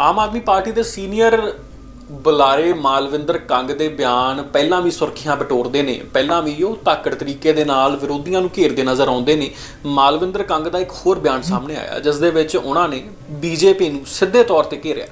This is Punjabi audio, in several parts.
ਆਮ ਆਦਮੀ ਪਾਰਟੀ ਦੇ ਸੀਨੀਅਰ ਬੁਲਾਰੇ ਮਾਲਵਿੰਦਰ ਕੰਗ ਦੇ ਬਿਆਨ ਪਹਿਲਾਂ ਵੀ ਸੁਰਖੀਆਂ ਬਟੋਰਦੇ ਨੇ, ਪਹਿਲਾਂ ਵੀ ਉਹ ਤਾਕੜ ਤਰੀਕੇ ਦੇ ਨਾਲ ਵਿਰੋਧੀਆਂ ਨੂੰ ਘੇਰਦੇ ਨਜ਼ਰ ਆਉਂਦੇ ਨੇ। ਮਾਲਵਿੰਦਰ ਕੰਗ ਦਾ ਇੱਕ ਹੋਰ ਬਿਆਨ ਸਾਹਮਣੇ ਆਇਆ, ਜਿਸ ਦੇ ਵਿੱਚ ਉਹਨਾਂ ਨੇ ਬੀਜੇਪੀ ਨੂੰ ਸਿੱਧੇ ਤੌਰ ਤੇ ਘੇਰਿਆ।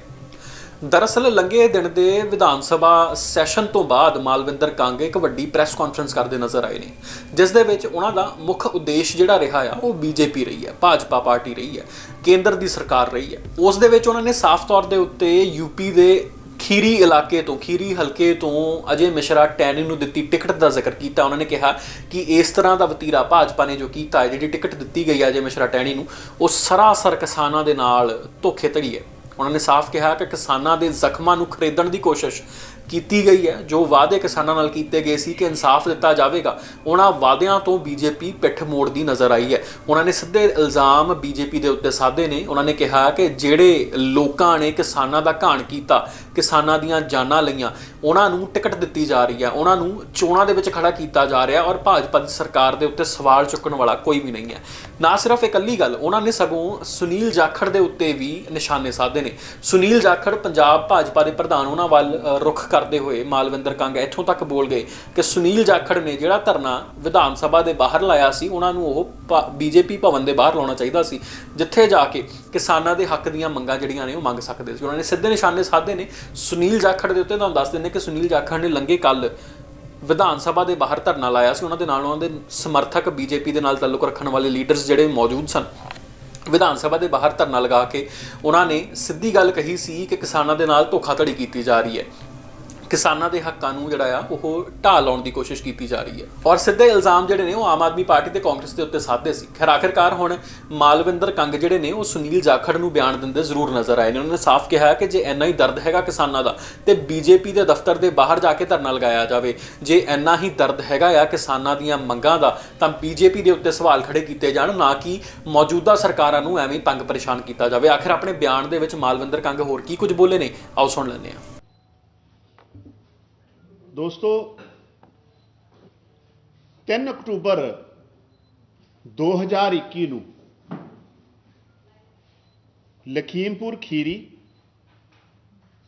ਦਰਅਸਲ ਲੰਘੇ ਦਿਨ ਦੇ ਵਿਧਾਨ ਸਭਾ ਸੈਸ਼ਨ ਤੋਂ ਬਾਅਦ ਮਾਲਵਿੰਦਰ ਕੰਗ ਇੱਕ ਵੱਡੀ ਪ੍ਰੈਸ ਕਾਨਫਰੰਸ ਕਰਦੇ ਨਜ਼ਰ ਆਏ ਨੇ, ਜਿਸ ਦੇ ਵਿੱਚ ਉਹਨਾਂ ਦਾ ਮੁੱਖ ਉਦੇਸ਼ ਜਿਹੜਾ ਰਿਹਾ ਆ, ਉਹ ਬੀਜੇਪੀ ਰਹੀ ਹੈ, ਭਾਜਪਾ ਪਾਰਟੀ ਰਹੀ ਹੈ, ਕੇਂਦਰ ਦੀ ਸਰਕਾਰ ਰਹੀ ਹੈ। ਉਸ ਦੇ ਵਿੱਚ ਉਹਨਾਂ ਨੇ ਸਾਫ਼ ਤੌਰ ਦੇ ਉੱਤੇ ਯੂਪੀ ਦੇ ਖੀਰੀ ਇਲਾਕੇ ਤੋਂ, ਖੀਰੀ ਹਲਕੇ ਤੋਂ ਅਜੇ ਮਿਸ਼ਰਾ ਟੈਨੀ ਨੂੰ ਦਿੱਤੀ ਟਿਕਟ ਦਾ ਜ਼ਿਕਰ ਕੀਤਾ। ਉਹਨਾਂ ਨੇ ਕਿਹਾ ਕਿ ਇਸ ਤਰ੍ਹਾਂ ਦਾ ਵਤੀਰਾ ਭਾਜਪਾ ਨੇ ਜੋ ਕੀਤਾ ਹੈ, ਜਿਹੜੀ ਟਿਕਟ ਦਿੱਤੀ ਗਈ ਹੈ ਅਜੇ ਮਿਸ਼ਰਾ ਟੈਣੀ ਨੂੰ, ਉਹ ਸਰਾਸਰ ਕਿਸਾਨਾਂ ਦੇ ਨਾਲ ਧੋਖੇਧੜੀ ਹੈ। ਉਹਨਾਂ ਨੇ ਸਾਫ਼ ਕਿਹਾ ਕਿ ਕਿਸਾਨਾਂ ਦੇ ਜ਼ਖਮਾਂ ਨੂੰ ਖਰੀਦਣ ਦੀ ਕੋਸ਼ਿਸ਼ ਕੀਤੀ ਗਈ ਹੈ ਜੋ ਵਾਅਦੇ ਕਿਸਾਨਾਂ ਨਾਲ ਕੀਤੇ ਗਏ ਸੀ ਕਿ ਇਨਸਾਫ ਦਿੱਤਾ ਜਾਵੇਗਾ ਉਹਨਾਂ ਵਾਅਦਿਆਂ ਤੋਂ ਬੀਜੇਪੀ ਪਿੱਠ ਮੋੜਦੀ ਨਜ਼ਰ ਆਈ ਹੈ। ਉਹਨਾਂ ਨੇ ਸਿੱਧੇ ਇਲਜ਼ਾਮ ਬੀਜੇਪੀ ਦੇ ਉੱਤੇ ਸਾਧੇ ਨੇ। ਉਹਨਾਂ ਨੇ ਕਿਹਾ ਕਿ ਜਿਹੜੇ ਲੋਕਾਂ ਨੇ ਕਿਸਾਨਾਂ ਦਾ ਘਾਣ ਕੀਤਾ ਕਿਸਾਨਾਂ ਦੀਆਂ ਜਾਨਾਂ ਲਈਆਂ ਉਹਨਾਂ ਨੂੰ ਟਿਕਟ ਦਿੱਤੀ ਜਾ ਰਹੀ ਹੈ। ਉਹਨਾਂ ਨੂੰ ਚੋਣਾਂ ਦੇ ਵਿੱਚ ਖੜਾ ਕੀਤਾ ਜਾ ਰਿਹਾ ਔਰ ਭਾਜਪਾ ਦੀ ਸਰਕਾਰ ਦੇ ਉੱਤੇ ਸਵਾਲ ਚੁੱਕਣ ਵਾਲਾ ਕੋਈ ਵੀ ਨਹੀਂ ਹੈ। ਨਾ ਸਿਰਫ ਇਕੱਲੀ ਗੱਲ ਉਹਨਾਂ ਨੇ ਸਗੋਂ ਸੁਨੀਲ ਜਾਖੜ ਦੇ ਉੱਤੇ ਵੀ ਨਿਸ਼ਾਨੇ ਸਾਧੇ ਨੇ। ਸੁਨੀਲ ਜਾਖੜ ਪੰਜਾਬ ਭਾਜਪਾ ਦੇ ਪ੍ਰਧਾਨ ਉਹਨਾਂ ਵੱਲ ਅ, ਰੁਖ ਕਰਦੇ ਹੋਏ ਮਾਲਵਿੰਦਰ ਕੰਗ ਇੱਥੋਂ ਤੱਕ ਬੋਲ ਗਏ ਕਿ ਸੁਨੀਲ ਜਾਖੜ ਨੇ ਜਿਹੜਾ ਧਰਨਾ ਵਿਧਾਨ ਸਭਾ ਦੇ ਬਾਹਰ ਲਾਇਆ ਸੀ, ਉਹਨਾਂ ਨੂੰ ਉਹ ਬੀਜੇਪੀ ਭਵਨ ਦੇ ਬਾਹਰ ਲਾਉਣਾ ਚਾਹੀਦਾ ਸੀ, ਜਿੱਥੇ ਜਾ ਕੇ ਕਿਸਾਨਾਂ ਦੇ ਹੱਕ ਦੀਆਂ ਮੰਗਾਂ ਜਿਹੜੀਆਂ ਨੇ ਉਹ ਮੰਗ ਸਕਦੇ ਸੀ। ਉਹਨਾਂ ਨੇ ਸਿੱਧੇ ਨਿਸ਼ਾਨੇ ਸਾਧੇ ਨੇ। ਸੁਨੀਲ ਜਾਖੜ ਦੇ ਉੱਤੇ ਤੁਹਾਨੂੰ ਦੱਸ ਦਿੰਦੇ ਕਿ ਸੁਨੀਲ ਜਾਖੜ ਨੇ ਲੰਗੇ ਕੱਲ ਵਿਧਾਨ ਸਭਾ ਦੇ ਬਾਹਰ ਧਰਨਾ ਲਾਇਆ ਸੀ। ਉਹਨਾਂ ਦੇ ਨਾਲ ਉਹਨਾਂ ਦੇ ਸਮਰਥਕ ਬੀਜੇਪੀ ਦੇ ਨਾਲ ਤਾਲੁਕ ਰੱਖਣ ਵਾਲੇ ਲੀਡਰਸ ਜਿਹੜੇ ਮੌਜੂਦ ਸਨ, ਵਿਧਾਨ ਸਭਾ ਦੇ ਬਾਹਰ ਧਰਨਾ ਲਗਾ ਕੇ ਉਹਨਾਂ ਨੇ ਸਿੱਧੀ ਗੱਲ ਕਹੀ ਸੀ ਕਿ ਕਿਸਾਨਾਂ ਦੇ ਨਾਲ ਧੋਖਾਧੜੀ ਕੀਤੀ ਜਾ ਰਹੀ ਹੈ। ਕਿਸਾਨਾਂ ਦੇ ਹੱਕਾਂ ਨੂੰ ਜਿਹੜਾ ਆ, ਉਹ ਢਾਹ ਲਾਉਣ ਦੀ ਕੋਸ਼ਿਸ਼ ਕੀਤੀ ਜਾ ਰਹੀ ਹੈ। ਔਰ ਸਿੱਧੇ ਇਲਜ਼ਾਮ ਜਿਹੜੇ ਨੇ, ਉਹ ਆਮ ਆਦਮੀ ਪਾਰਟੀ ਤੇ ਕਾਂਗਰਸ ਦੇ ਉੱਤੇ ਸਾਧਦੇ ਸੀ। ਖੈਰ, ਆਖਿਰਕਾਰ ਹੁਣ ਮਾਲਵਿੰਦਰ ਕੰਗ ਜਿਹੜੇ ਨੇ, ਉਹ ਸੁਨੀਲ ਜਾਖੜ ਨੂੰ ਬਿਆਨ ਦਿੰਦੇ ਜ਼ਰੂਰ ਨਜ਼ਰ ਆਏ ਨੇ। ਉਹਨਾਂ ਨੇ ਸਾਫ਼ ਕਿਹਾ ਕਿ ਜੇ ਇੰਨਾ ਹੀ ਦਰਦ ਹੈਗਾ ਕਿਸਾਨਾਂ ਦਾ, ਤੇ ਬੀਜੇਪੀ ਦੇ ਦਫ਼ਤਰ ਦੇ ਬਾਹਰ ਜਾ ਕੇ ਧਰਨਾ ਲਗਾਇਆ ਜਾਵੇ। ਜੇ ਇੰਨਾ ਹੀ ਦਰਦ ਹੈਗਾ ਆ ਕਿਸਾਨਾਂ ਦੀਆਂ ਮੰਗਾਂ ਦਾ, ਤਾਂ ਬੀਜੇਪੀ ਦੇ ਉੱਤੇ ਸਵਾਲ ਖੜੇ ਕੀਤੇ ਜਾਣ, ਨਾ ਕਿ ਮੌਜੂਦਾ ਸਰਕਾਰਾਂ ਨੂੰ ਐਵੇਂ ਤੰਗ ਪਰੇਸ਼ਾਨ ਕੀਤਾ ਜਾਵੇ। ਆਖਿਰ ਆਪਣੇ ਬਿਆਨ ਦੇ ਵਿੱਚ ਮਾਲਵਿੰਦਰ ਕੰਗ ਹੋਰ ਕੀ ਕੁਝ ਬੋਲੇ ਨੇ? ਆਓ ਸੁਣ ਲੈਂਦੇ ਹਾਂ। ਦੋਸਤੋ 3 ਅਕਤੂਬਰ 2021 ਨੂੰ ਲਖੀਮਪੁਰ ਖੀਰੀ,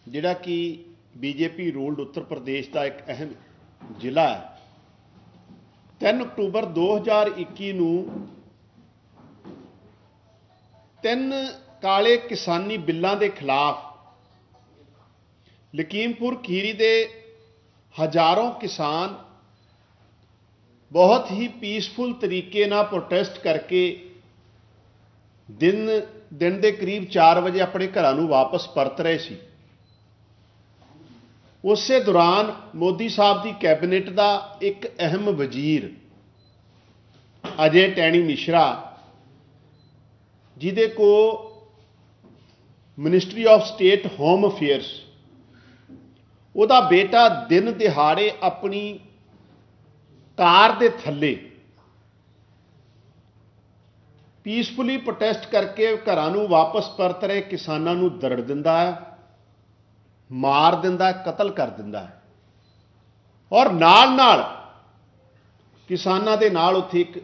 ਜਿਹੜਾ ਕਿ ਬੀਜੇਪੀ ਰੂਲਡ ਉੱਤਰ ਪ੍ਰਦੇਸ਼ ਦਾ ਇੱਕ ਅਹਿਮ ਜ਼ਿਲ੍ਹਾ ਹੈ 3 ਅਕਤੂਬਰ 2021 ਨੂੰ ਤਿੰਨ ਕਾਲੇ ਕਿਸਾਨੀ ਬਿੱਲਾਂ ਦੇ ਖਿਲਾਫ ਲਖੀਮਪੁਰ ਖੀਰੀ ਦੇ ਹਜ਼ਾਰੋਂ ਕਿਸਾਨ ਬਹੁਤ ਹੀ ਪੀਸਫੁਲ ਤਰੀਕੇ ਨਾਲ ਪ੍ਰੋਟੈਸਟ ਕਰਕੇ ਦਿਨ ਦਿਨ ਦੇ ਕਰੀਬ 4 ਵਜੇ ਆਪਣੇ ਘਰਾਂ ਨੂੰ ਵਾਪਸ ਪਰਤ ਰਹੇ ਸੀ। ਉਸੇ ਦੌਰਾਨ ਮੋਦੀ ਸਾਹਿਬ ਦੀ ਕੈਬਨਿਟ ਦਾ ਇੱਕ ਅਹਿਮ ਵਜ਼ੀਰ, ਅਜੇ ਟੈਣੀ ਮਿਸ਼ਰਾ, ਜਿਹਦੇ ਕੋ ministry of state home affairs ਉਹਦਾ ਬੇਟਾ ਦਿਨ ਦਿਹਾੜੇ ਆਪਣੀ ਕਾਰ ਦੇ ਥੱਲੇ ਪੀਸਫੁਲੀ ਪ੍ਰੋਟੈਸਟ ਕਰਕੇ ਘਰਾਂ ਨੂੰ ਵਾਪਸ ਪਰਤ ਰਹੇ, ਕਿਸਾਨਾਂ ਨੂੰ ਦਰੜ ਦਿੰਦਾ ਹੈ, ਮਾਰ ਦਿੰਦਾ ਕਤਲ ਕਰ ਦਿੰਦਾ ਹੈ। ਔਰ ਨਾਲ ਨਾਲ ਕਿਸਾਨਾਂ ਦੇ ਨਾਲ ਉੱਥੇ ਇੱਕ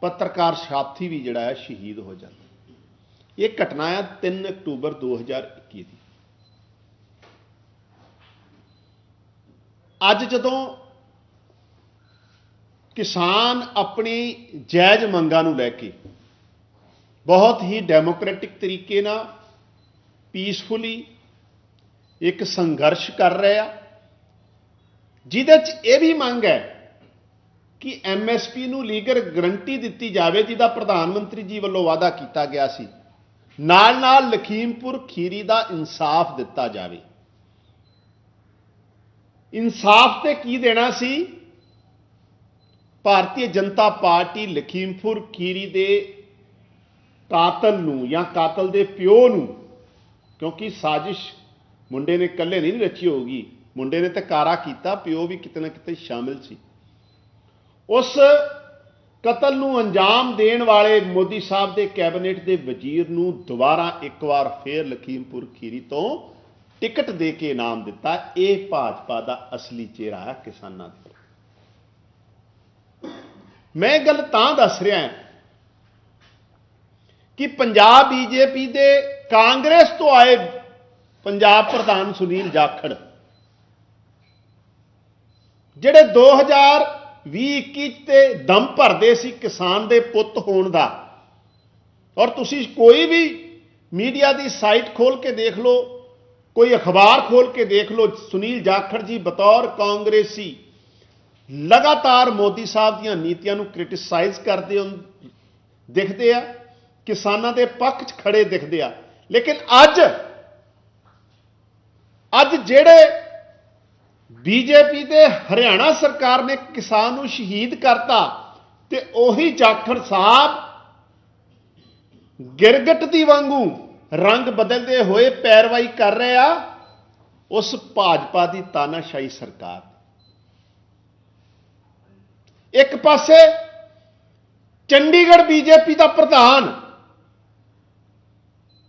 ਪੱਤਰਕਾਰ ਸਾਥੀ ਵੀ ਜਿਹੜਾ ਹੈ, ਸ਼ਹੀਦ ਹੋ ਜਾਂਦਾ। ਇਹ ਘਟਨਾ ਹੈ 3 ਅਕਤੂਬਰ 2021 ਦੀ। ਅੱਜ ਜਦੋਂ ਕਿਸਾਨ ਆਪਣੀ ਜਾਇਜ਼ ਮੰਗਾਂ ਨੂੰ ਲੈ ਕੇ ਬਹੁਤ ਹੀ ਡੈਮੋਕ੍ਰੈਟਿਕ ਤਰੀਕੇ ਨਾਲ ਪੀਸਫੁਲੀ ਇੱਕ ਸੰਘਰਸ਼ ਕਰ ਰਿਹਾ, ਜਿਹਦੇ 'ਚ ਇਹ ਵੀ ਮੰਗ ਹੈ ਕਿ ਐਮਐਸਪੀ ਨੂੰ ਲੀਗਲ ਗਰੰਟੀ ਦਿੱਤੀ ਜਾਵੇ, ਜਿਹਦਾ ਪ੍ਰਧਾਨ ਮੰਤਰੀ ਜੀ ਵੱਲੋਂ ਵਾਅਦਾ ਕੀਤਾ ਗਿਆ ਸੀ ਨਾਲ ਨਾਲ ਲਖੀਮਪੁਰ ਖੀਰੀ ਦਾ ਇਨਸਾਫ ਦਿੱਤਾ ਜਾਵੇ। ਇਨਸਾਫ ਤੇ ਕੀ ਦੇਣਾ ਸੀ? ਭਾਰਤੀ ਜਨਤਾ ਪਾਰਟੀ ਲਖੀਮਪੁਰ ਖੀਰੀ ਦੇ ਕਾਤਲ ਨੂੰ ਜਾਂ ਕਾਤਲ ਦੇ ਪਿਓ ਨੂੰ, ਕਿਉਂਕਿ ਸਾਜ਼ਿਸ਼ ਮੁੰਡੇ ਨੇ ਇਕੱਲੇ ਨਹੀਂ ਰਚੀ ਹੋਗੀ ਮੁੰਡੇ ਨੇ ਤਾਂ ਕਾਰਾ ਕੀਤਾ, ਪਿਓ ਵੀ ਕਿਤੇ ਨਾ ਕਿਤੇ ਸ਼ਾਮਿਲ ਸੀ। ਉਸ ਕਤਲ ਨੂੰ ਅੰਜਾਮ ਦੇਣ ਵਾਲੇ ਮੋਦੀ ਸਾਹਿਬ ਦੇ ਕੈਬਨਿਟ ਦੇ ਵਜ਼ੀਰ ਨੂੰ ਦੁਬਾਰਾ ਇੱਕ ਵਾਰ ਫੇਰ ਲਖੀਮਪੁਰ ਖੀਰੀ ਤੋਂ ਟਿਕਟ ਦੇ ਕੇ ਇਨਾਮ ਦਿੱਤਾ, ਇਹ ਭਾਜਪਾ ਦਾ ਅਸਲੀ ਚਿਹਰਾ ਹੈ ਕਿਸਾਨਾਂ ਦਾ। ਮੈਂ ਗੱਲ ਤਾਂ ਦੱਸ ਰਿਹਾ ਹਾਂ ਕਿ ਪੰਜਾਬ ਬੀਜੇਪੀ ਦੇ ਕਾਂਗਰਸ ਤੋਂ ਆਏ ਪੰਜਾਬ ਪ੍ਰਧਾਨ ਸੁਨੀਲ ਜਾਖੜ, ਜਿਹੜੇ 2020-21 ਤੇ ਦਮ ਭਰਦੇ ਸੀ ਕਿਸਾਨ ਦੇ ਪੁੱਤ ਹੋਣ ਦਾ, ਔਰ ਤੁਸੀਂ ਕੋਈ ਵੀ ਮੀਡੀਆ ਦੀ ਸਾਈਟ ਖੋਲ ਕੇ ਦੇਖ ਲਓ ਕੋਈ ਅਖਬਾਰ ਖੋਲ ਕੇ ਦੇਖ ਲਓ, ਸੁਨੀਲ ਜਾਖੜ ਜੀ ਬਤੌਰ ਕਾਂਗਰਸੀ, ਲਗਾਤਾਰ ਮੋਦੀ ਸਾਹਿਬ ਦੀਆਂ ਨੀਤੀਆਂ ਨੂੰ ਕ੍ਰਿਟਿਸਾਈਜ਼ ਕਰਦੇ ਹੋ ਦਿਖਦੇ ਆ, ਕਿਸਾਨਾਂ ਦੇ ਪੱਖ 'ਚ ਖੜੇ ਦਿਖਦੇ ਆ। ਲੇਕਿਨ ਅੱਜ ਅੱਜ ਜਿਹੜੇ ਬੀਜੇਪੀ ਤੇ ਹਰਿਆਣਾ ਸਰਕਾਰ ਨੇ ਕਿਸਾਨ ਨੂੰ ਸ਼ਹੀਦ ਕਰਤਾ, ਤੇ ਉਹੀ ਜਾਖੜ ਸਾਹਿਬ ਗਿਰਗਟ ਦੀ ਵਾਂਗੂ ਰੰਗ ਬਦਲਦੇ ਹੋਏ ਪੈਰਵਾਈ ਕਰ ਰਹੇ ਆ, ਉਸ ਭਾਜਪਾ ਦੀ ਤਾਨਾਸ਼ਾਹੀ ਸਰਕਾਰ ਇੱਕ ਪਾਸੇ ਚੰਡੀਗੜ੍ਹ ਬੀਜੇਪੀ ਦਾ ਪ੍ਰਧਾਨ,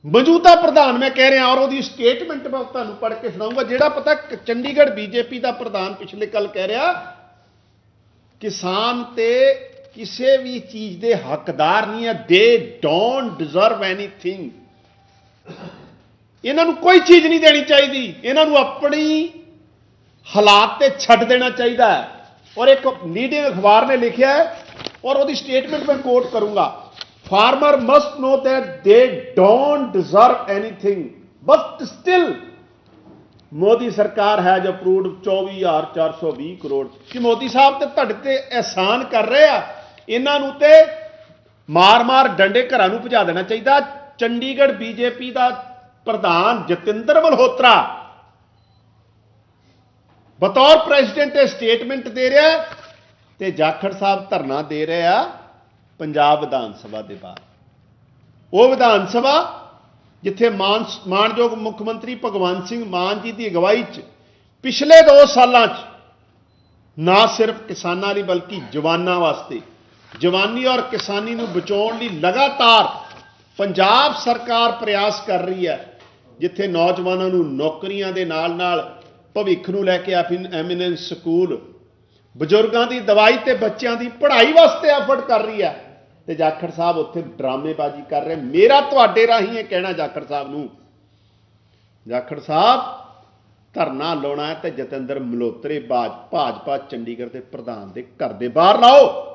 ਮੌਜੂਦਾ ਪ੍ਰਧਾਨ ਮੈਂ ਕਹਿ ਰਿਹਾ ਔਰ ਉਹਦੀ ਸਟੇਟਮੈਂਟ ਮੈਂ ਤੁਹਾਨੂੰ ਪੜ੍ਹ ਕੇ ਸੁਣਾਉਂਗਾ ਜਿਹੜਾ ਪਤਾ ਕ- ਚੰਡੀਗੜ੍ਹ ਬੀਜੇਪੀ ਦਾ ਪ੍ਰਧਾਨ ਪਿਛਲੇ ਕੱਲ ਕਹਿ ਰਿਹਾ, ਕਿਸਾਨ ਤੇ ਕਿਸੇ ਵੀ ਚੀਜ਼ ਦੇ ਹੱਕਦਾਰ ਨਹੀਂ ਹੈ ਦੇ ਡੋਨਟ ਡਿਜ਼ਰਵ ਐਨੀਥਿੰਗ ਇਹਨਾਂ ਨੂੰ ਕੋਈ ਚੀਜ਼ ਨਹੀਂ ਦੇਣੀ ਚਾਹੀਦੀ। ਇਹਨਾਂ ਨੂੰ ਆਪਣੀ ਹਾਲਾਤ ਤੇ ਛੱਡ ਦੇਣਾ ਚਾਹੀਦਾ ਹੈ। ਔਰ ਇੱਕ ਲੀਡਿੰਗ ਅਖਬਾਰ ਨੇ ਲਿਖਿਆ ਹੈ, ਔਰ ਉਹਦੀ ਸਟੇਟਮੈਂਟ ਮੈਂ ਕੋਟ ਕਰੂੰਗਾ। Farmer must know that they don't deserve anything, but still Modi sarkar has approved 24420 crore. ਕਿ ਮੋਦੀ ਸਾਹਿਬ ਤੇ ਤੁਹਾਡੇ ਤੇ ਅਹਿਸਾਨ ਕਰ ਰਹੇ ਆ? ਇਹਨਾਂ ਨੂੰ ਤੇ ਮਾਰ-ਮਾਰ ਡੰਡੇ ਘਰਾਂ ਨੂੰ ਭਜਾ ਦੇਣਾ ਚਾਹੀਦਾ। ਚੰਡੀਗੜ੍ਹ ਬੀਜੇਪੀ ਦਾ ਪ੍ਰਧਾਨ ਜਤਿੰਦਰ ਮਲਹੋਤਰਾ। ਬਤੌਰ ਪ੍ਰੈਜ਼ੀਡੈਂਟ ਇਹ ਸਟੇਟਮੈਂਟ ਦੇ ਰਿਹਾ ਹੈ ਤੇ ਜਾਖੜ ਸਾਹਿਬ ਧਰਨਾ ਦੇ ਰਹੇ ਆ ਪੰਜਾਬ ਵਿਧਾਨ ਸਭਾ ਦੇ ਬਾਹਰ। ਉਹ ਵਿਧਾਨ ਸਭਾ ਜਿੱਥੇ ਮਾਨ ਮਾਨਯੋਗ ਮੁੱਖ ਮੰਤਰੀ ਭਗਵੰਤ ਸਿੰਘ ਮਾਨ ਜੀ ਦੀ ਅਗਵਾਈ 'ਚ ਪਿਛਲੇ 2 ਸਾਲਾਂ 'ਚ ਨਾ ਸਿਰਫ ਕਿਸਾਨਾਂ ਲਈ ਬਲਕਿ ਜਵਾਨਾਂ ਵਾਸਤੇ, ਜਵਾਨੀ ਔਰ ਕਿਸਾਨੀ ਨੂੰ ਬਚਾਉਣ ਲਈ ਲਗਾਤਾਰ ਪੰਜਾਬ ਸਰਕਾਰ ਪ੍ਰਯਾਸ ਕਰ ਰਹੀ ਹੈ, ਜਿੱਥੇ ਨੌਜਵਾਨਾਂ ਨੂੰ ਨੌਕਰੀਆਂ ਦੇ ਨਾਲ-ਨਾਲ ਭਵਿੱਖ ਨੂੰ ਲੈ ਕੇ ਐਮੀਨੈਂਸ ਸਕੂਲ, ਬਜ਼ੁਰਗਾਂ ਦੀ ਦਵਾਈ ਤੇ ਬੱਚਿਆਂ ਦੀ ਪੜ੍ਹਾਈ ਵਾਸਤੇ ਐਫਰਟ ਕਰ ਰਹੀ ਹੈ। ਤੇ ਜਾਖੜ ਸਾਹਿਬ ਉੱਥੇ ਡਰਾਮੇਬਾਜ਼ੀ ਕਰ ਰਹੇ ਮੇਰਾ ਤੁਹਾਡੇ ਰਾਹੀਂ ਇਹ ਕਹਿਣਾ ਜਾਖੜ ਸਾਹਿਬ ਨੂੰ, ਜਾਖੜ ਸਾਹਿਬ, ਧਰਨਾ ਲਾਉਣਾ ਹੈ ਤੇ ਜਤਿੰਦਰ ਮਲੋਤਰੇ ਬਾਜ ਭਾਜਪਾ ਚੰਡੀਗੜ੍ਹ ਦੇ ਪ੍ਰਧਾਨ ਦੇ ਘਰ ਦੇ ਬਾਹਰ ਲਾਓ।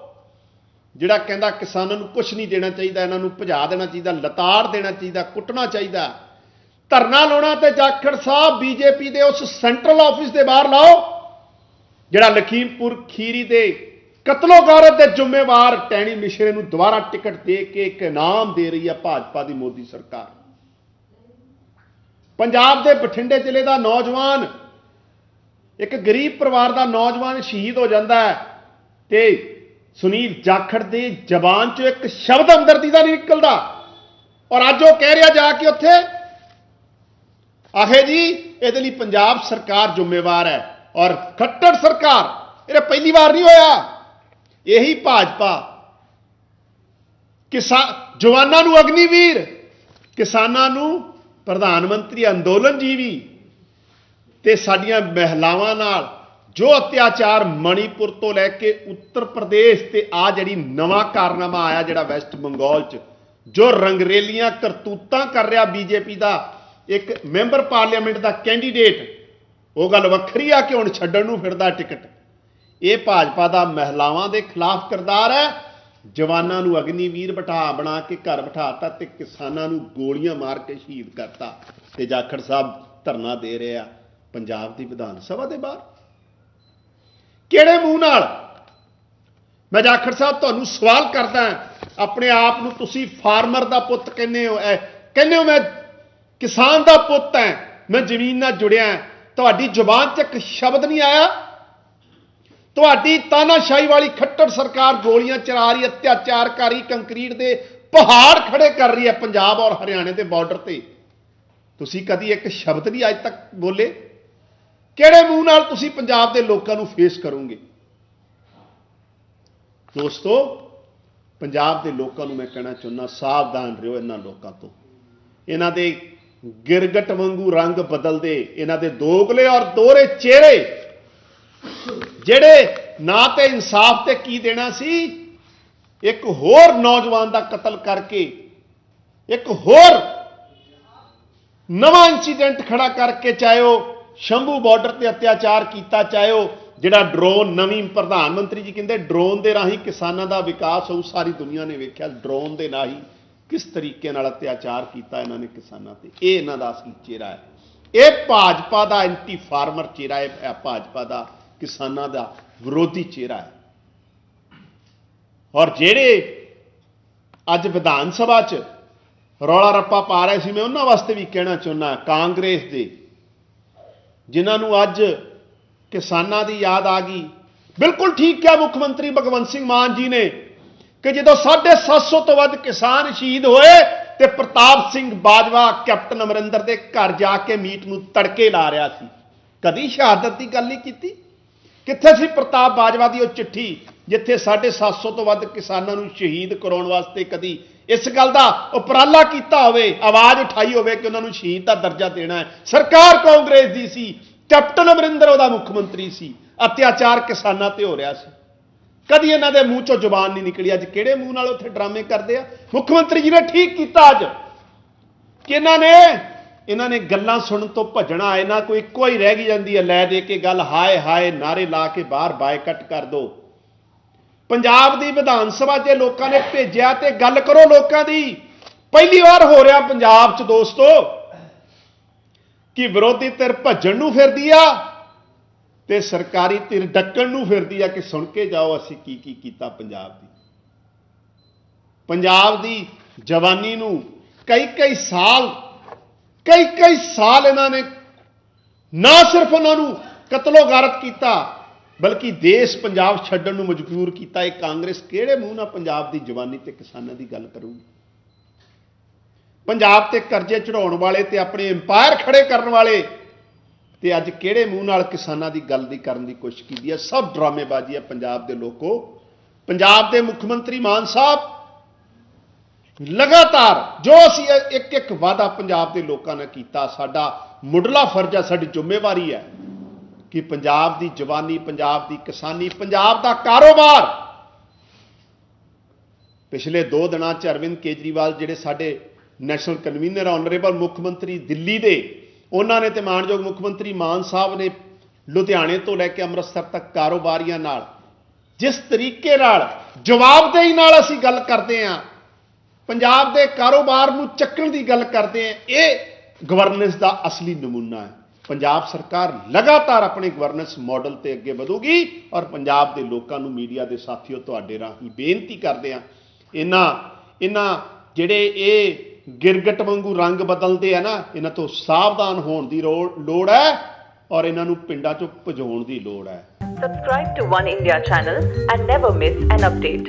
ਜਿਹੜਾ ਕਹਿੰਦਾ ਕਿਸਾਨਾਂ ਨੂੰ ਕੁਝ ਨਹੀਂ ਦੇਣਾ ਚਾਹੀਦਾ, ਇਹਨਾਂ ਨੂੰ ਭਜਾ ਦੇਣਾ ਚਾਹੀਦਾ, ਲਤਾੜ ਦੇਣਾ ਚਾਹੀਦਾ, ਕੁੱਟਣਾ ਚਾਹੀਦਾ। ਧਰਨਾ ਲਾਉਣਾ ਤੇ ਜਾਖੜ ਸਾਹਿਬ ਬੀਜੇਪੀ ਦੇ ਉਸ ਸੈਂਟਰਲ ਆਫਿਸ ਦੇ ਬਾਹਰ ਲਾਓ, ਜਿਹੜਾ ਲਖੀਮਪੁਰ ਖੀਰੀ ਦੇ ਕਤਲੋ ਗਾਰਤ ਦੇ ਜ਼ਿੰਮੇਵਾਰ ਟੈਣੀ ਮਿਸ਼ਰੇ ਨੂੰ ਦੁਬਾਰਾ ਟਿਕਟ ਦੇ ਕੇ ਇੱਕ ਇਨਾਮ ਦੇ ਰਹੀ ਹੈ ਭਾਜਪਾ ਦੀ ਮੋਦੀ ਸਰਕਾਰ। ਪੰਜਾਬ ਦੇ ਬਠਿੰਡੇ ਜ਼ਿਲ੍ਹੇ ਦਾ ਨੌਜਵਾਨ, ਇੱਕ ਗਰੀਬ ਪਰਿਵਾਰ ਦਾ ਨੌਜਵਾਨ ਸ਼ਹੀਦ ਹੋ ਜਾਂਦਾ ਹੈ ਤੇ ਸੁਨੀਲ ਜਾਖੜ ਦੇ ਜ਼ਬਾਨ ਚੋਂ ਇੱਕ ਸ਼ਬਦ ਹਮਦਰਦੀ ਦਾ ਨਹੀਂ ਨਿਕਲਦਾ। ਔਰ ਅੱਜ ਉਹ ਕਹਿ ਰਿਹਾ ਜਾ ਕੇ ਉੱਥੇ ਆਖੇ ਜੀ, ਇਹਦੇ ਲਈ ਪੰਜਾਬ ਸਰਕਾਰ ਜ਼ਿੰਮੇਵਾਰ ਹੈ ਔਰ ਖੱਟੜ ਸਰਕਾਰ ਇਹ ਪਹਿਲੀ ਵਾਰ ਨਹੀਂ ਹੋਇਆ। ਇਹੀ ਭਾਜਪਾ। ਕਿਸਾਨ ਜਵਾਨਾਂ ਨੂੰ ਅਗਨੀਵੀਰ, ਕਿਸਾਨਾਂ ਨੂੰ ਪ੍ਰਧਾਨ ਮੰਤਰੀ ਅੰਦੋਲਨ ਜੀਵੀ ਤੇ ਸਾਡੀਆਂ ਮਹਿਲਾਵਾਂ ਨਾਲ ਜੋ ਅਤਿਆਚਾਰ ਮਣੀਪੁਰ ਤੋਂ ਲੈ ਕੇ ਉੱਤਰ ਪ੍ਰਦੇਸ਼ ਤੇ ਆ ਜਿਹੜੀ ਨਵਾਂ ਕਾਰਨਾਮਾ ਆਇਆ ਜਿਹੜਾ ਵੈਸਟ ਬੰਗਾਲ ਚ, ਜੋ ਰੰਗਰੇਲੀਆਂ ਕਰਤੂਤਾਂ ਕਰ ਰਿਹਾ ਬੀਜੇਪੀ ਦਾ, ਇੱਕ ਮੈਂਬਰ ਪਾਰਲੀਮੈਂਟ ਦਾ ਕੈਂਡੀਡੇਟ, ਉਹ ਗੱਲ ਵੱਖਰੀ ਆ ਕਿ ਹੁਣ ਛੱਡਣ ਨੂੰ ਫਿਰਦਾ ਟਿਕਟ। ਇਹ ਭਾਜਪਾ ਦਾ ਮਹਿਲਾਵਾਂ ਦੇ ਖਿਲਾਫ ਕਿਰਦਾਰ ਹੈ। ਜਵਾਨਾਂ ਨੂੰ ਅਗਨੀਵੀਰ ਬਿਠਾ ਬਣਾ ਕੇ ਘਰ ਬਿਠਾਤਾ ਤੇ ਕਿਸਾਨਾਂ ਨੂੰ ਗੋਲੀਆਂ ਮਾਰ ਕੇ ਸ਼ਹੀਦ ਕਰਤਾ। ਤੇ ਜਾਖੜ ਸਾਹਿਬ ਧਰਨਾ ਦੇ ਰਿਹਾ ਪੰਜਾਬ ਦੀ ਵਿਧਾਨ ਸਭਾ ਦੇ ਬਾਹਰ। ਕਿਹੜੇ ਮੂੰਹ ਨਾਲ? ਮੈਂ ਜਾਖੜ ਸਾਹਿਬ ਤੁਹਾਨੂੰ ਸਵਾਲ ਕਰਦਾ ਆਪਣੇ ਆਪ ਨੂੰ ਤੁਸੀਂ ਫਾਰਮਰ ਦਾ ਪੁੱਤ ਕਹਿੰਦੇ ਹੋ ਕਹਿੰਦੇ ਹੋ, ਮੈਂ ਕਿਸਾਨ ਦਾ ਪੁੱਤ ਹਾਂ। ਮੈਂ ਜ਼ਮੀਨ ਨਾਲ ਜੁੜਿਆ ਤੁਹਾਡੀ ਜ਼ੁਬਾਨ 'ਚ ਇੱਕ ਸ਼ਬਦ ਨਹੀਂ ਆਇਆ? ਤੁਹਾਡੀ ਤਾਨਾਸ਼ਾਹੀ ਵਾਲੀ ਖੱਟੜ ਸਰਕਾਰ ਗੋਲੀਆਂ ਚਲਾ ਰਹੀ ਹੈ, ਅਤਿਆਚਾਰਕਾਰੀ ਕੰਕਰੀਟ ਦੇ ਪਹਾੜ ਖੜੇ ਕਰ ਰਹੀ ਹੈ ਪੰਜਾਬ ਔਰ ਹਰਿਆਣੇ ਦੇ ਬਾਰਡਰ ਤੇ। ਤੁਸੀਂ ਕਦੀ ਇੱਕ ਸ਼ਬਦ ਨਹੀਂ ਅੱਜ ਤੱਕ ਬੋਲੇ? ਕਿਹੜੇ ਮੂੰਹ ਨਾਲ ਤੁਸੀਂ ਪੰਜਾਬ ਦੇ ਲੋਕਾਂ ਨੂੰ ਫੇਸ ਕਰੋਗੇ? ਦੋਸਤੋ, ਪੰਜਾਬ ਦੇ ਲੋਕਾਂ ਨੂੰ ਮੈਂ ਕਹਿਣਾ ਚਾਹੁੰਦਾ, ਸਾਵਧਾਨ ਰਹੋ ਇਹਨਾਂ ਲੋਕਾਂ ਤੋਂ। ਇਹਨਾਂ ਦੇ ਗਿਰਗਟ ਵਾਂਗੂ ਰੰਗ ਬਦਲਦੇ, ਇਹਨਾਂ ਦੇ ਦੋਗਲੇ ਔਰ ਦੋਹਰੇ ਚਿਹਰੇ, ਜਿਹੜੇ ਨਾ ਤੇ ਇਨਸਾਫ ਤੇ ਕੀ ਦੇਣਾ ਸੀ? ਇੱਕ ਹੋਰ ਨੌਜਵਾਨ ਦਾ ਕਤਲ ਕਰਕੇ, ਇੱਕ ਹੋਰ ਨਵਾਂ ਇਨਸੀਡੈਂਟ ਖੜਾ ਕਰਕੇ ਚਾਹੇ ਉਹ ਸ਼ੰਭੂ ਬਾਰਡਰ ਤੇ ਅਤਿਆਚਾਰ ਕੀਤਾ, ਚਾਹੇ ਉਹ ਜਿਹੜਾ ਡਰੋਨ ਨਵੀਂ ਪ੍ਰਧਾਨ ਮੰਤਰੀ ਜੀ ਕਹਿੰਦੇ, ਡਰੋਨ ਦੇ ਰਾਹੀਂ ਕਿਸਾਨਾਂ ਦਾ ਵਿਕਾਸ ਹੋਊ, ਸਾਰੀ ਦੁਨੀਆ ਨੇ ਵੇਖਿਆ, ਡਰੋਨ ਦੇ ਰਾਹੀਂ ਕਿਸ ਤਰੀਕੇ ਨਾਲ ਅਤਿਆਚਾਰ ਕੀਤਾ ਇਹਨਾਂ ਨੇ ਕਿਸਾਨਾਂ ਤੇ, ਇਹ ਇਹਨਾਂ ਦਾ ਅਸਲੀ ਚਿਹਰਾ ਹੈ। ਇਹ ਭਾਜਪਾ ਦਾ ਐਂਟੀ ਫਾਰਮਰ ਚਿਹਰਾ ਹੈ ਭਾਜਪਾ ਦਾ ਕਿਸਾਨਾਂ ਦਾ ਵਿਰੋਧੀ ਚਿਹਰਾ ਹੈ। ਔਰ ਜਿਹੜੇ ਅੱਜ ਵਿਧਾਨ ਸਭਾ 'ਚ ਰੌਲਾ ਰੱਪਾ ਪਾ ਰਹੇ ਸੀ, ਮੈਂ ਉਹਨਾਂ ਵਾਸਤੇ ਵੀ ਕਹਿਣਾ ਚਾਹੁੰਦਾ, ਕਾਂਗਰਸ ਦੇ ਜਿਨ੍ਹਾਂ ਨੂੰ ਅੱਜ ਕਿਸਾਨਾਂ ਦੀ ਯਾਦ ਆ ਗਈ। ਬਿਲਕੁਲ ਠੀਕ ਕਿਹਾ ਮੁੱਖ ਮੰਤਰੀ ਭਗਵੰਤ ਸਿੰਘ ਮਾਨ ਜੀ ਨੇ ਕਿ ਜਦੋਂ 750 ਤੋਂ ਵੱਧ ਕਿਸਾਨ ਸ਼ਹੀਦ ਹੋਏ ਤੇ ਪ੍ਰਤਾਪ ਸਿੰਘ ਬਾਜਵਾ ਕੈਪਟਨ ਅਮਰਿੰਦਰ ਦੇ ਘਰ ਜਾ ਕੇ ਮੀਟ ਨੂੰ ਤੜਕੇ ਲਾ ਰਿਹਾ ਸੀ। ਕਦੀ ਸ਼ਹਾਦਤ ਦੀ ਗੱਲ ਨਹੀਂ ਕੀਤੀ। ਕਿੱਥੇ ਸੀ ਪ੍ਰਤਾਪ ਬਾਜਵਾ ਦੀ ਉਹ ਚਿੱਠੀ, ਜਿੱਥੇ 750 ਤੋਂ ਵੱਧ ਕਿਸਾਨਾਂ ਨੂੰ ਸ਼ਹੀਦ ਕਰਾਉਣ ਵਾਸਤੇ ਕਦੀ ਇਸ ਗੱਲ ਦਾ ਉਪਰਾਲਾ ਕੀਤਾ ਹੋਵੇ, ਆਵਾਜ਼ ਉਠਾਈ ਹੋਵੇ ਕਿ ਉਹਨਾਂ ਨੂੰ ਸ਼ਹੀਦ ਦਾ ਦਰਜਾ ਦੇਣਾ ਹੈ। ਸਰਕਾਰ ਕਾਂਗਰਸ ਦੀ ਸੀ, ਕੈਪਟਨ ਅਮਰਿੰਦਰ ਉਹਦਾ ਮੁੱਖ ਮੰਤਰੀ ਸੀ, ਅਤਿਆਚਾਰ ਕਿਸਾਨਾਂ ਤੇ ਹੋ ਰਿਹਾ ਸੀ। ਕਦੀ ਇਹਨਾਂ ਦੇ ਮੂੰਹ ਚੋਂ ਜ਼ੁਬਾਨ ਨਹੀਂ ਨਿਕਲੀ, ਅੱਜ ਕਿਹੜੇ ਮੂੰਹ ਨਾਲ ਉੱਥੇ ਡਰਾਮੇ ਕਰਦੇ ਆ? ਮੁੱਖ ਮੰਤਰੀ ਜੀ ਨੇ ਠੀਕ ਕੀਤਾ ਅੱਜ ਕਿ ਇਹਨਾਂ ਨੇ ਇਹਨਾਂ ਨੇ ਗੱਲਾਂ ਸੁਣਨ ਤੋਂ ਭੱਜਣਾ, ਇਹਨਾਂ ਕੋਈ ਇੱਕੋ ਹੀ ਰਹਿ ਗਈ ਜਾਂਦੀ ਹੈ, ਲੈ ਦੇ ਕੇ ਗੱਲ ਹਾਏ ਹਾਏ ਨਾਰੇ ਲਾ ਕੇ ਬਾਹਰ ਬਾਇਕਟ ਕਰ ਦੋ। ਪੰਜਾਬ ਦੀ ਵਿਧਾਨ ਸਭਾ 'ਚ ਲੋਕਾਂ ਨੇ ਭੇਜਿਆ ਤੇ ਗੱਲ ਕਰੋ ਲੋਕਾਂ ਦੀ। ਪਹਿਲੀ ਵਾਰ ਹੋ ਰਿਹਾ ਪੰਜਾਬ 'ਚ ਦੋਸਤੋ, ਕਿ ਵਿਰੋਧੀ ਧਿਰ ਭੱਜਣ ਨੂੰ ਫਿਰਦੀ ਆ ਤੇ ਸਰਕਾਰੀ ਧਿਰ ਡੱਕਣ ਨੂੰ ਫਿਰਦੀ ਆ ਕਿ ਸੁਣ ਕੇ ਜਾਓ ਅਸੀਂ ਕੀ ਕੀ ਕੀਤਾ ਪੰਜਾਬ ਦੀ। ਪੰਜਾਬ ਦੀ ਜਵਾਨੀ ਨੂੰ ਕਈ ਕਈ ਸਾਲ ਕਈ ਕਈ ਸਾਲ ਇਹਨਾਂ ਨੇ ਨਾ ਸਿਰਫ ਉਹਨਾਂ ਨੂੰ ਕਤਲੋਗਾਰਤ ਕੀਤਾ ਬਲਕਿ ਦੇਸ਼ ਪੰਜਾਬ ਛੱਡਣ ਨੂੰ ਮਜਬੂਰ ਕੀਤਾ, ਇਹ ਕਾਂਗਰਸ ਕਿਹੜੇ ਮੂੰਹ ਨਾਲ ਪੰਜਾਬ ਦੀ ਜਵਾਨੀ ਤੇ ਕਿਸਾਨਾਂ ਦੀ ਗੱਲ ਕਰੂਗੀ? ਪੰਜਾਬ ਤੇ ਕਰਜ਼ੇ ਚੜਾਉਣ ਵਾਲੇ ਤੇ ਆਪਣੇ ਐਮਪਾਇਰ ਖੜੇ ਕਰਨ ਵਾਲੇ ਤੇ ਅੱਜ ਕਿਹੜੇ ਮੂੰਹ ਨਾਲ ਕਿਸਾਨਾਂ ਦੀ ਗੱਲ ਦੀ ਕਰਨ ਦੀ ਕੋਸ਼ਿਸ਼ ਕੀਤੀ ਹੈ? ਸਭ ਡਰਾਮੇਬਾਜ਼ੀ ਹੈ ਪੰਜਾਬ ਦੇ ਲੋਕੋ। ਪੰਜਾਬ ਦੇ ਮੁੱਖ ਮੰਤਰੀ ਮਾਨ ਸਾਹਿਬ ਲਗਾਤਾਰ ਜੋ ਅਸੀਂ ਇੱਕ ਇੱਕ ਵਾਅਦਾ ਪੰਜਾਬ ਦੇ ਲੋਕਾਂ ਨਾਲ ਕੀਤਾ, ਸਾਡਾ ਮੁੱਢਲਾ ਫਰਜ਼ ਹੈ, ਸਾਡੀ ਜ਼ਿੰਮੇਵਾਰੀ ਹੈ ਕਿ ਪੰਜਾਬ ਦੀ ਜਵਾਨੀ, ਪੰਜਾਬ ਦੀ ਕਿਸਾਨੀ, ਪੰਜਾਬ ਦਾ ਕਾਰੋਬਾਰ। ਪਿਛਲੇ 2 ਦਿਨਾਂ ਚ ਅਰਵਿੰਦ ਕੇਜਰੀਵਾਲ ਜਿਹੜੇ ਸਾਡੇ ਨੈਸ਼ਨਲ ਕਨਵੀਨਰ ਆਨਰੇਬਲ ਮੁੱਖ ਮੰਤਰੀ ਦਿੱਲੀ ਦੇ, ਉਹਨਾਂ ਨੇ ਤੇ ਮਾਨਯੋਗ ਮੁੱਖ ਮੰਤਰੀ ਮਾਨ ਸਾਹਿਬ ਨੇ ਲੁਧਿਆਣੇ ਤੋਂ ਲੈ ਕੇ ਅੰਮ੍ਰਿਤਸਰ ਤੱਕ ਕਾਰੋਬਾਰੀਆਂ ਨਾਲ, ਜਿਸ ਤਰੀਕੇ ਨਾਲ, ਜਵਾਬਦੇਹੀ ਨਾਲ ਅਸੀਂ ਗੱਲ ਕਰਦੇ ਹਾਂ, ਪੰਜਾਬ ਦੇ ਕਾਰੋਬਾਰ ਨੂੰ ਚੱਕਣ ਦੀ ਗੱਲ ਕਰਦੇ ਹਾਂ, ਇਹ ਗਵਰਨੈਂਸ ਦਾ ਅਸਲੀ ਨਮੂਨਾ ਹੈ। ਪੰਜਾਬ ਸਰਕਾਰ ਲਗਾਤਾਰ ਆਪਣੇ ਗਵਰਨੈਂਸ ਮਾਡਲ ਤੇ ਅੱਗੇ ਵਧੂਗੀ ਔਰ ਪੰਜਾਬ ਦੇ ਲੋਕਾਂ ਨੂੰ ਮੀਡੀਆ ਦੇ ਸਾਥੀਓ ਤੁਹਾਡੇ ਰਾਹੀਂ ਬੇਨਤੀ ਕਰਦੇ ਹਾਂ, ਇਹਨਾਂ ਇਹਨਾਂ ਜਿਹੜੇ ਇਹ ਗਿਰਗਟ ਵਾਂਗੂ ਰੰਗ ਬਦਲਦੇ ਆ ਨਾ, ਇਹਨਾਂ ਤੋਂ ਸਾਵਧਾਨ ਹੋਣ ਦੀ ਰੋ- ਲੋੜ ਹੈ ਔਰ ਇਹਨਾਂ ਨੂੰ ਪਿੰਡਾਂ ਚੋਂ ਭਜਾਉਣ ਦੀ ਲੋੜ ਹੈ Subscribe to One India channel and never miss an update.